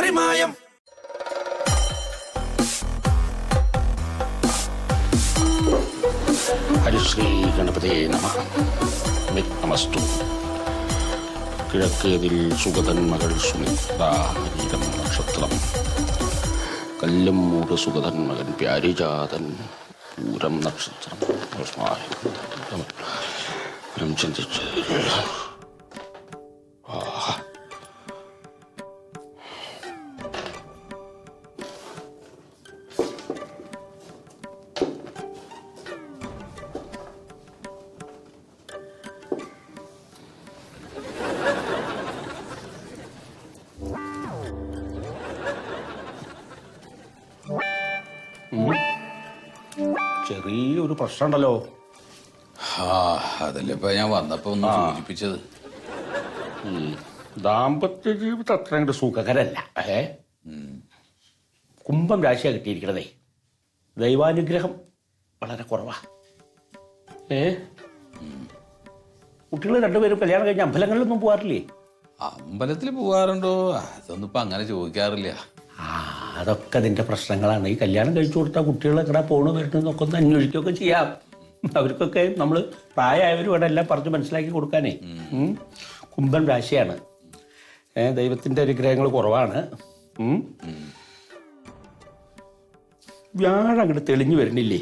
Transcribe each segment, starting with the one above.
മറിമായം. ഹരിശ്രീ ഗണപതിയെ നമ. നമസ്തു കിഴക്കേതിൽ സുഗതൻ മകൾ സുമിത്രാഹരീരം നക്ഷത്രം. കല്ലും മൂട് സുഗതൻ മകൻ പ്യാരിജാതൻ പൂരം നക്ഷത്രം ും. ചിന്തിച്ച് ചെറിയൊരു പ്രശ്നമുണ്ടല്ലോ. ആ അതല്ലേ ഇപ്പൊ ഞാൻ വന്നപ്പോ ഒന്ന് സൂചിപ്പിച്ചത്. ദാമ്പത്യ ജീവിതം അത്ര അങ്ങോട്ട് സുഖകരല്ല ഏ? കുംഭം രാശിയാണ് കിട്ടിയിരിക്കണതേ. ദൈവാനുഗ്രഹം വളരെ കുറവാ. ഏ? കുട്ടികൾ രണ്ടുപേരും കല്യാണം കഴിഞ്ഞ അമ്പലങ്ങളിലൊന്നും പോകാറില്ലേ? അമ്പലത്തിൽ പോവാറുണ്ടോ അതൊന്നും ഇപ്പൊ അങ്ങനെ ചോദിക്കാറില്ല. ആ. അതൊക്കെ അതിന്റെ പ്രശ്നങ്ങളാണ്. ഈ കല്യാണം കഴിച്ചു കൊടുത്താൽ കുട്ടികൾ എങ്ങനെ പോണു എന്നൊക്കെ ഒന്ന് അന്വേഷിക്കുകയൊക്കെ ചെയ്യാം. അവർക്കൊക്കെ നമ്മൾ പ്രായമായവരും ഇവിടെ എല്ലാം പറഞ്ഞ് മനസ്സിലാക്കി കൊടുക്കാനേ. കുംഭൻ രാശിയാണ്. ദൈവത്തിന്റെ അനുഗ്രഹങ്ങൾ കുറവാണ്. വ്യാഴം അങ്ങോട്ട് തെളിഞ്ഞു വരണില്ലേ?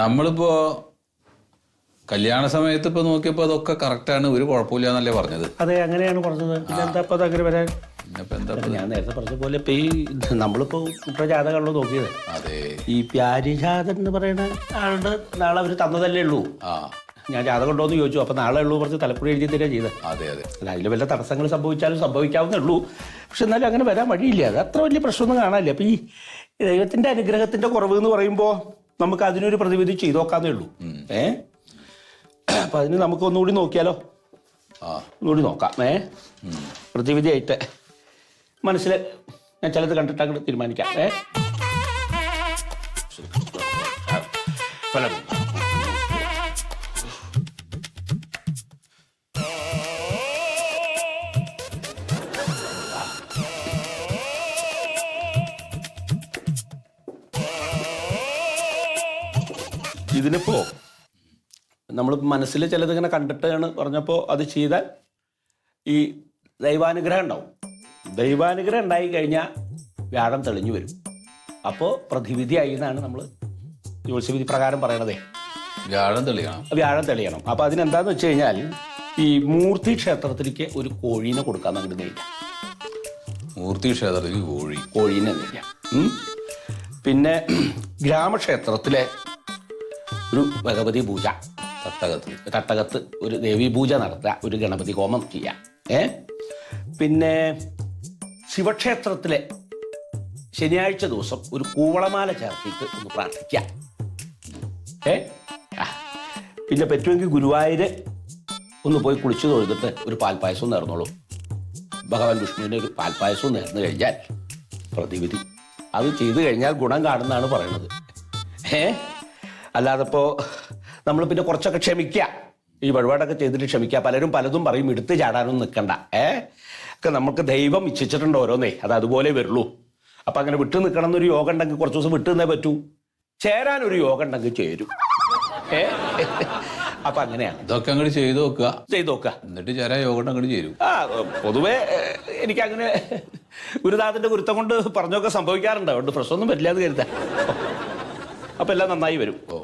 നമ്മളിപ്പോ കല്യാണ സമയത്ത് ഇപ്പൊ നോക്കിയപ്പോ അതൊക്കെ കറക്റ്റാണ് ഒരു കുഴപ്പമില്ല എന്നല്ലേ പറഞ്ഞത്. അതെ അങ്ങനെയാണ് പറഞ്ഞത്. പിന്നെ എന്താ അങ്ങനെ വരാൻ? ഞാൻ നേരത്തെ പറഞ്ഞ പോലെ ഇപ്പൊ ഈ നമ്മളിപ്പോ കുട്ടിയുടെ നോക്കിയത്. അതെ. ഈ പ്യാരിജാതൻ എന്ന് പറയുന്ന ആളുടെ നാളെ അവർ തന്നതല്ലേ ഉള്ളൂ. ആ. ഞാൻ ജാതകം ഉണ്ടോ എന്ന് ചോദിച്ചു. അപ്പൊ നാളെ ഉള്ളൂ കുറച്ച് തലപ്പുഴ എഴുതി തരിക ചെയ്ത്. അതെ അതെ. അതിൽ വല്ല തടസ്സങ്ങൾ സംഭവിച്ചാലും സംഭവിക്കാവുന്നേ ഉള്ളൂ. പക്ഷെ എന്നാലും അങ്ങനെ വരാൻ വഴിയില്ല. അത് അത്ര വലിയ പ്രശ്നമൊന്നും കാണാനില്ല. അപ്പൊ ഈ ദൈവത്തിന്റെ അനുഗ്രഹത്തിന്റെ കുറവ് എന്ന് പറയുമ്പോ നമുക്ക് അതിനൊരു പ്രതിവിധി ചെയ്തു നോക്കാന്നേ ഉള്ളൂ. ഏ? അപ്പൊ അതിന് നമുക്ക് ഒന്നുകൂടി നോക്കിയാലോ? ആ. ഒന്നുകൂടി നോക്കാം. ഏ? പ്രതിവിധിയായിട്ട്. മനസ്സിൽ ഞാൻ ചിലത് കണ്ടിട്ട് തീരുമാനിക്കാം. ഏ? ഇതിനിപ്പോ നമ്മൾ മനസ്സിൽ ചിലത് ഇങ്ങനെ കണ്ടിട്ടാണ് പറഞ്ഞപ്പോൾ അത് ചെയ്താൽ ഈ ദൈവാനുഗ്രഹം ഉണ്ടാവും. ദൈവാനുഗ്രഹം ഉണ്ടായി കഴിഞ്ഞാൽ വ്യാഴം തെളിഞ്ഞു വരും. അപ്പോൾ പ്രതിവിധിയായി എന്നാണ് നമ്മൾ ജ്യോത്സ്യവിധി പ്രകാരം പറയണതേ. വ്യാഴം തെളിയണം. വ്യാഴം തെളിയണം. അപ്പോൾ അതിനെന്താന്ന് വെച്ച് കഴിഞ്ഞാൽ ഈ മൂർത്തി ക്ഷേത്രത്തിലേക്ക് ഒരു കോഴീനെ കൊടുക്കാൻ അങ്ങോട്ട് നേരില്ല മൂർത്തി ക്ഷേത്രത്തിൽ കോഴി. കോഴീനെ ഉം. പിന്നെ ഗ്രാമക്ഷേത്രത്തിലെ ഒരു ഭഗവതി പൂജ. തട്ടകത്ത്. തട്ടകത്ത് ഒരു ദേവി പൂജ നടത്തുക ഒരു ഗണപതി ഹോമം ചെയ്യാം. ഏ? പിന്നെ ശിവക്ഷേത്രത്തിലെ ശനിയാഴ്ച ദിവസം ഒരു കൂവളമാല ചേർത്തിട്ട് ഒന്ന് പ്രാർത്ഥിക്കാം. ഏ. പിന്നെ പറ്റുമെങ്കിൽ ഗുരുവായൂര് ഒന്ന് പോയി കുളിച്ചു തൊഴുതിട്ട് ഒരു പാൽപ്പായസവും നേർന്നോളൂ. ഭഗവാൻ വിഷ്ണുവിന് ഒരു പാൽപ്പായസവും നേർന്നു കഴിഞ്ഞാൽ പ്രതിവിധി. അത് ചെയ്തു കഴിഞ്ഞാൽ ഗുണം കാണുന്നതാണ് പറയുന്നത് ഏ? അല്ലാതെ ഇപ്പോൾ നമ്മൾ പിന്നെ കുറച്ചൊക്കെ ക്ഷമിക്കുക ഈ വഴിപാടൊക്കെ ചെയ്തിട്ട് ക്ഷമിക്കുക പലരും പലതും പറയും എടുത്ത് ചാടാനൊന്നും നിൽക്കണ്ട ഏ? ഒക്കെ നമുക്ക് ദൈവം ഇച്ഛിച്ചിട്ടുണ്ട് ഓരോന്നേ. അത് അതുപോലെ വരുള്ളൂ. അപ്പം അങ്ങനെ വിട്ടു നിൽക്കണം എന്നൊരു യോഗം ഉണ്ടെങ്കിൽ കുറച്ച് ദിവസം വിട്ടു നിന്നേ പറ്റൂ. ചേരാൻ ഒരു യോഗം ഉണ്ടെങ്കിൽ ചേരും. ഏ? അപ്പൊ അങ്ങനെയാണ്. ഇതൊക്കെ അങ്ങോട്ട് ചെയ്തു നോക്കുക. ചെയ്തു നോക്കുക. എന്നിട്ട് ചേരാ യോഗം അങ്ങോട്ട് ചേരും. ആ പൊതുവെ എനിക്ക് അങ്ങനെ ഗുരുനാഥന്റെ ഗുരുത്തം കൊണ്ട് പറഞ്ഞൊക്കെ സംഭവിക്കാറുണ്ട്. അതുകൊണ്ട് പ്രശ്നമൊന്നും പറ്റില്ല എന്ന് കരുതാ. അപ്പൊ എല്ലാം നന്നായി വരും. ഓ.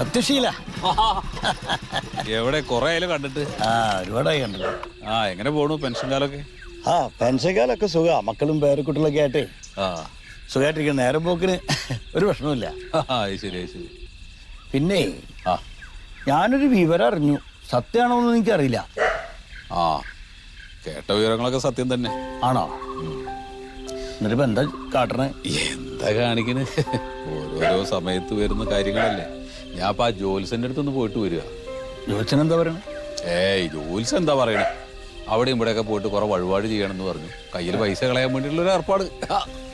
സത്യശീല. എവിടെ കുറെ ആയാലും കണ്ടിട്ട്. ആ ഒരുപാടായി കണ്ടല്ലോ ആ എങ്ങനെ പോണു പെൻഷൻ കാലൊക്കെ ആ പെൻഷൻ കാലൊക്കെ സുഖ. മക്കളും പേരക്കുട്ടികളൊക്കെ ആയിട്ട്. ആ. സുഖമായിട്ടിരിക്കണം നേരം പോക്കിന് ഒരു പ്രശ്നമില്ല ആ അത് ശരി അത് ശരി. പിന്നെ ആ. ഞാനൊരു വിവരം അറിഞ്ഞു. സത്യമാണോ എന്ന് എനിക്കറിയില്ല. ആ കേട്ട വിവരങ്ങളൊക്കെ സത്യം തന്നെ. ആണോ? എന്നിട്ടിപ്പോ എന്താ കാട്ടണേ? എന്താ കാണിക്കണ്? ഓരോരോ സമയത്ത് വരുന്ന കാര്യങ്ങളല്ലേ. ഞാൻ അപ്പൊ ആ ജോലിസന്റെ അടുത്തൊന്ന് പോയിട്ട് വരിക. ജോത്സൻ എന്താ പറയണേ? ഏയ് ജോലിസ് എന്താ പറയണേ? അവിടെയും ഇവിടെയൊക്കെ പോയിട്ട് കുറെ വഴിപാട് ചെയ്യണമെന്ന് പറഞ്ഞു. കയ്യിൽ പൈസ കളയാൻ വേണ്ടിയിട്ടുള്ള ഒരു ഏർപ്പാട്.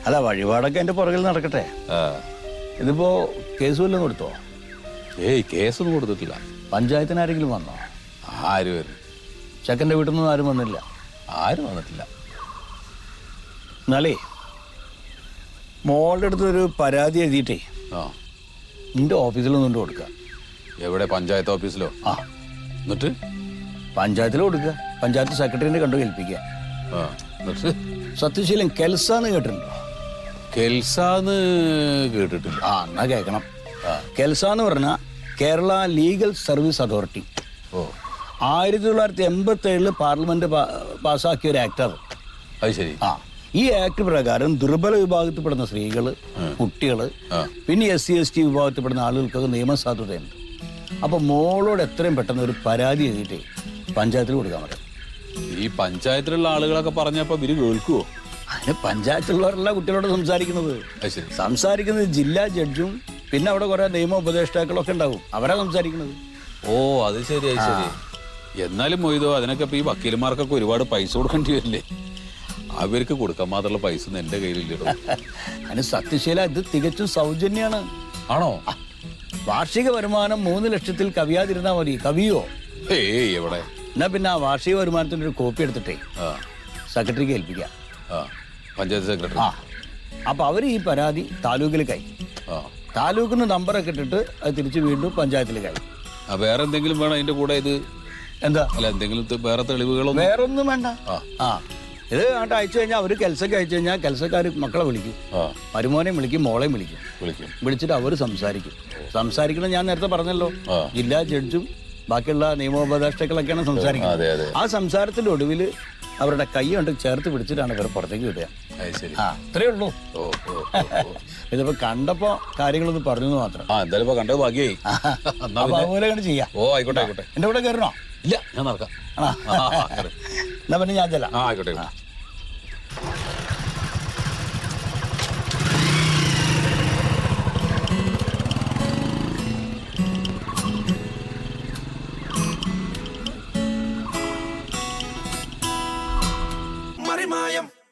അല്ല വഴിപാടൊക്കെ എന്റെ പുറകിൽ നടക്കട്ടെ. ഇതിപ്പോ കേസ് വല്ലതും കൊടുത്തോ? ഏയ് കേസൊന്നും കൊടുത്തിട്ടില്ല. പഞ്ചായത്തിന് ആരെങ്കിലും വന്നോ? ആരും വരും? ചെക്കന്റെ വീട്ടിൽ നിന്നും ആരും വന്നില്ല. ആരും വന്നിട്ടില്ല. എന്നാലേ മോളുടെ അടുത്തൊരു പരാതി എഴുതിയിട്ടേ. ആ. നിന്റെ ഓഫീസിൽ നിന്നുകൊണ്ട് കൊടുക്കുക എവിടെ? പഞ്ചായത്ത് ഓഫീസിലോ? ആ. എന്നിട്ട്? പഞ്ചായത്തിൽ കൊടുക്കുക പഞ്ചായത്ത് സെക്രട്ടറിനെ കണ്ടു കേൾപ്പിക്കുക ആ എന്നിട്ട്? സത്യശീലൻ കെൽസാന്ന് കേട്ടിട്ടുണ്ടോ? കെൽസാന്ന് കേട്ടിട്ടില്ല. ആ എന്നാ കേൾക്കണം കെൽസ എന്ന് പറഞ്ഞാൽ കേരള ലീഗൽ സർവീസ് അതോറിറ്റി. ഓ. ആയിരത്തി തൊള്ളായിരത്തി എൺപത്തി ഏഴിൽ പാർലമെന്റ് പാസാക്കിയ പാസ്സാക്കിയ ഒരു ആക്ടർ. അത് ശരി. ആ. ഈ ആക്ട് പ്രകാരം ദുർബല വിഭാഗത്തിൽപ്പെടുന്ന സ്ത്രീകൾ കുട്ടികൾ പിന്നെ എസ് സി എസ് ടി വിഭാഗത്തിൽപ്പെടുന്ന ആളുകൾക്കൊക്കെ നിയമസാധുതയുണ്ട് അപ്പൊ മോളോട് എത്രയും പെട്ടെന്ന് ഒരു പരാതി എഴുതിയിട്ട് പഞ്ചായത്തിൽ കൊടുക്കാൻ പറ്റും. ഈ പഞ്ചായത്തിലുള്ള ആളുകളൊക്കെ പറഞ്ഞപ്പോ ഇവർ കേൾക്കുവോ? അതിന് പഞ്ചായത്തിലുള്ളവരല്ല കുട്ടികളോട് സംസാരിക്കുന്നത്. ശരി. സംസാരിക്കുന്നത് ജില്ലാ ജഡ്ജും പിന്നെ അവിടെ കുറെ നിയമ ഉപദേഷ്ടാക്കളൊക്കെ ഉണ്ടാവും. അവരാ സംസാരിക്കുന്നത്. ഓ അത് ശരി അത് ശരി. എന്നാലും മൊയ്തോ അതിനൊക്കെ ഇപ്പൊ ഈ വക്കീലന്മാർക്കൊക്കെ ഒരുപാട് പൈസ കൊടുക്കേണ്ടി വരില്ലേ? അവർക്ക് കൊടുക്കാൻ മാത്രമുള്ള പൈസ ഒന്നും എന്റെ കയ്യിലില്ലടോ. അതിന് സത്യശീല ഇത് തികച്ചും സൗജന്യമാണ് ആണോ? വാർഷിക വരുമാനം മൂന്ന് ലക്ഷത്തിൽ കവിയാതിരുന്നാ മതി. കവിയോ? ഏയ് എവിടെ? എന്നാ പിന്നെ ആ വാർഷിക വരുമാനത്തിന്റെ ഒരു കോപ്പി എടുത്തിട്ടേ. ആ. സെക്രട്ടറിക്ക് ഏൽപ്പിക്കാം. ആ പഞ്ചായത്ത് സെക്രട്ടറി. ആ അപ്പൊ അവർ ഈ പരാതി താലൂക്കിൽ കൈ. ആ. താലൂക്കിൽ നിന്ന് നമ്പറൊക്കെ ഇട്ടിട്ട് അത് തിരിച്ച് വീണ്ടും പഞ്ചായത്തിൽ കൈ. ആ, വേറെ എന്തെങ്കിലും വേണം അതിന്റെ കൂടെ ഇത്? എന്താ? അല്ല എന്തെങ്കിലും തെ- വേറെ തെളിവുകളൊന്നും? വേറൊന്നും വേണ്ട. ആ. ഇത് അങ്ങോട്ട് അയച്ചു കഴിഞ്ഞാൽ അവർ കെൽസൊക്കെ അയച്ചു കഴിഞ്ഞാൽ കെൽസക്കാർ മക്കളെ വിളിക്കും. ആ. മരുമോനെയും വിളിക്കും മോളെയും വിളിക്കും. വിളിക്കും. വിളിച്ചിട്ട് അവർ സംസാരിക്കും. സംസാരിക്കണം ഞാൻ നേരത്തെ പറഞ്ഞല്ലോ. ജില്ലാ ജഡ്ജും ബാക്കിയുള്ള നിയമോപദേഷ്ടാക്കളൊക്കെയാണ് സംസാരിക്കുന്നത്. ആ സംസാരത്തിന്റെ ഒടുവിൽ അവരുടെ കൈ കൊണ്ട് ചേർത്ത് പിടിച്ചിട്ടാണ് ഇവർ പുറത്തേക്ക് വിടുക. ആ അത്രേ ഉള്ളൂ. ഇതിപ്പോ കണ്ടപ്പോ കാര്യങ്ങളൊന്ന് പറഞ്ഞു മാത്രം. കണ്ടത് ഭാഗ്യായി. അതുപോലെ കണ്ട് ചെയ്യാം. ഓ ആയിക്കോട്ടെ ആയിക്കോട്ടെ. എന്റെ കൂടെ കയറണോ? ഇല്ല ഞാൻ നടക്കാം. എന്നാ പിന്നെ ഞാൻ ചെല്ലാം ആ ആയിക്കോട്ടെ ആയിക്കോട്ടെ.